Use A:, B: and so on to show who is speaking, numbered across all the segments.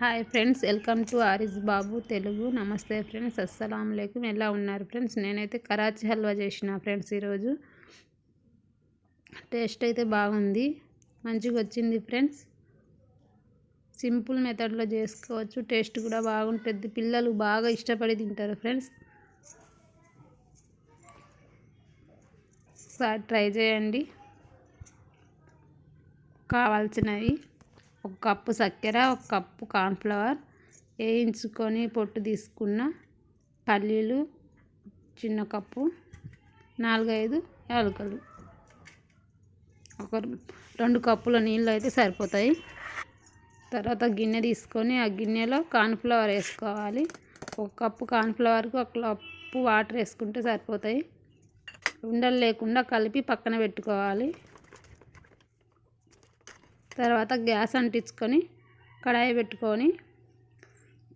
A: Hi friends welcome to Arij Babu Telugu. నమస్తే friends అస్సలం లేకుం ఎలా ఉన్నారు ఫ్రెండ్స్? నేనైతే కరాచీ హల్వా చేసిన ఫ్రెండ్స్ ఈరోజు. టేస్ట్ అయితే బాగుంది. మంచిగా వచ్చింది ఫ్రెండ్స్. సింపుల్ మెథడ్లో చేసుకోవచ్చు. టేస్ట్ కూడా బాగుంటుంది. పిల్లలు బాగా ఇష్టపడి తింటారు ఫ్రెండ్స్. ట్రై చేయండి. కావాల్సినవి. ఒక కప్పు చక్కెర ఒక కప్పు కార్న్ఫ్లవర్ వేయించుకొని పొట్టు తీసుకున్న పల్లీలు చిన్న కప్పు నాలుగైదు యాలకులు. ఒక రెండు కప్పుల నీళ్ళు అయితే సరిపోతాయి. తర్వాత గిన్నె తీసుకొని ఆ గిన్నెలో కార్న్ఫ్లవర్ వేసుకోవాలి. ఒక కప్పు కార్న్ఫ్లవర్కి ఒక కప్పు వాటర్ వేసుకుంటే సరిపోతాయి. ఉండలు లేకుండా కలిపి పక్కన పెట్టుకోవాలి. తర్వాత గ్యాస్ అంటించుకొని కడాయి పెట్టుకొని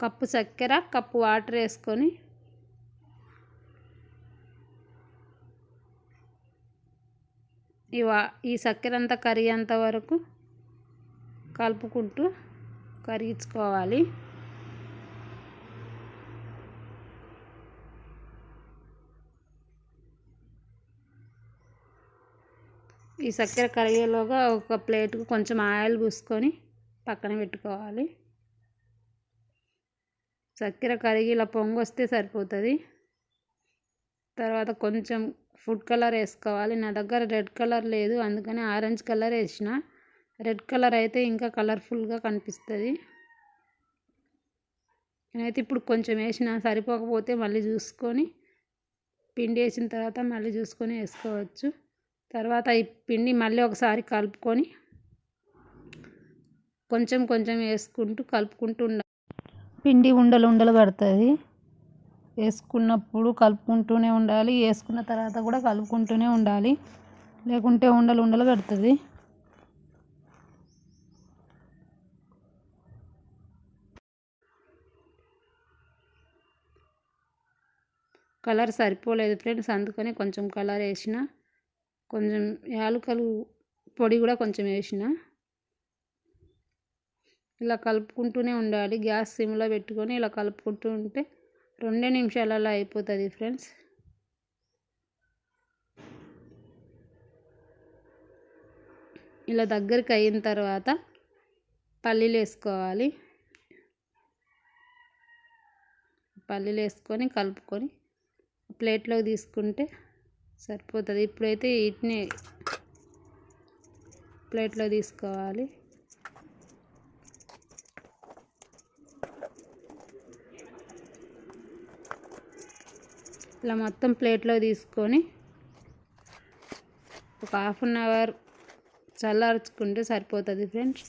A: కప్పు చక్కెర కప్పు వాటర్ వేసుకొని ఈ వా ఈ చక్కెర అంతా కరిగేంత వరకు కలుపుకుంటూ కరిగించుకోవాలి. ఈ చక్కెర కరిగేలోగా ఒక ప్లేట్కు కొంచెం ఆయిల్ పూసుకొని పక్కన పెట్టుకోవాలి. చక్కెర కరిగి ఇలా పొంగు వస్తే సరిపోతుంది. తర్వాత కొంచెం ఫుడ్ కలర్ వేసుకోవాలి. నా దగ్గర రెడ్ కలర్ లేదు అందుకని ఆరెంజ్ కలర్ వేసిన. రెడ్ కలర్ అయితే ఇంకా కలర్ఫుల్గా కనిపిస్తుంది. నేనైతే ఇప్పుడు కొంచెం వేసిన సరిపోకపోతే మళ్ళీ చూసుకొని పిండి వేసిన తర్వాత మళ్ళీ చూసుకొని వేసుకోవచ్చు. తర్వాత ఈ పిండి మళ్ళీ ఒకసారి కలుపుకొని కొంచెం కొంచెం వేసుకుంటూ కలుపుకుంటూ ఉండ పిండి ఉండలు ఉండలు కడుతుంది. వేసుకున్నప్పుడు కలుపుకుంటూనే ఉండాలి. వేసుకున్న తర్వాత కూడా కలుపుకుంటూనే ఉండాలి. లేకుంటే ఉండలు ఉండలు కడుతుంది. కలర్ సరిపోలేదు ఫ్రెండ్స్. అందుకని కొంచెం కలర్ వేసిన. కొంచెం యాలకలు పొడి కూడా కొంచెం వేసిన. ఇలా కలుపుకుంటూనే ఉండాలి. గ్యాస్ సిమ్లో పెట్టుకొని ఇలా కలుపుకుంటూ ఉంటే రెండే నిమిషాలలో అయిపోతుంది ఫ్రెండ్స్. ఇలా దగ్గరికి అయిన తర్వాత పల్లీలు వేసుకోవాలి. పల్లీలు వేసుకొని కలుపుకొని ప్లేట్లోకి తీసుకుంటే సరిపోతుంది. ఇప్పుడైతే వీటిని ప్లేట్లో తీసుకోవాలి. ఇలా మొత్తం ప్లేట్లో తీసుకొని ఒక హాఫ్ అన్ అవర్ చల్లార్చుకుంటే సరిపోతుంది ఫ్రెండ్స్.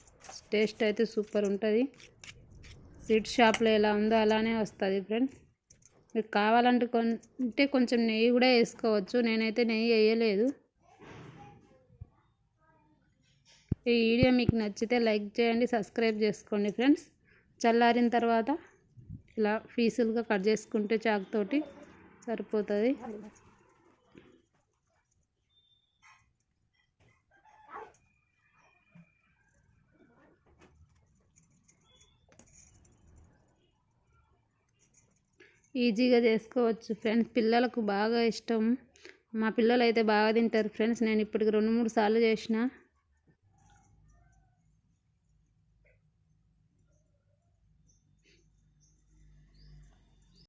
A: టేస్ట్ అయితే సూపర్ ఉంటుంది. స్వీట్ షాప్లో ఎలా ఉందో అలానే వస్తుంది ఫ్రెండ్స్. మీకు కావాలంటే కొంచెం నెయ్యి కూడా వేసుకోవచ్చు. నేనైతే నెయ్యి వేయలేదు. ఈ వీడియో మీకు నచ్చితే లైక్ చేయండి సబ్స్క్రైబ్ చేసుకోండి ఫ్రెండ్స్. చల్లారిన తర్వాత ఇలా పీసులుగా కట్ చేసుకుంటే చాకుతోటి సరిపోతుంది. ఈజీగా చేసుకోవచ్చు. ఫ్రెండ్స్ పిల్లలకు బాగా ఇష్టం. మా పిల్లలు అయితే బాగా తింటారు. ఫ్రెండ్స్ నేను ఇప్పటికి రెండు మూడు సార్లు చేసిన.